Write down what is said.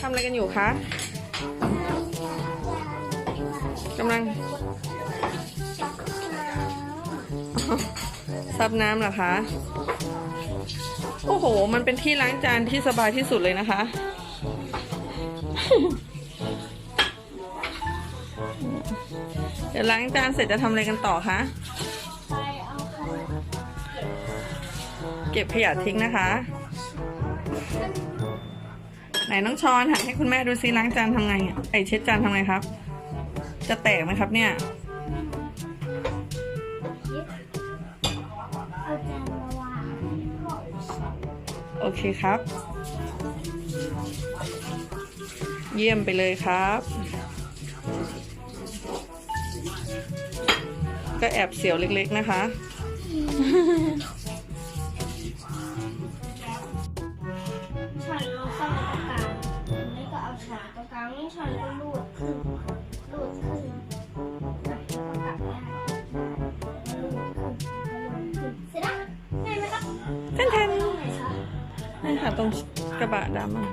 ทำอะไรกันอยู่คะกำลังซับน้ำเหรอคะ โอ้โห มันเป็นที่ล้างจานที่สบายที่สุดเลยนะคะ เดี๋ยวล้างจานเสร็จจะทำอะไรกันต่อคะเก็บขยะทิ้งนะคะ ไหนน้องช้อนหันให้คุณแม่ดูซิล้างจานทำไงไอเช็ดจานทำไงครับ จะแตกไหมครับเนี่ยโอเคครับ เยี่ยมไปเลยครับ ก็แอบเสียวเล็กๆนะคะ นี่ช้อนก็ลูดขึ้นลูดขึ้นแล้วก็กลับด้านลูดขึ้นล้วก็ลงขึ้นเสร็จแล้วง่ายไหมครับแทนแทนไหนคะนี่ค่ะตรงกระบะดำอะ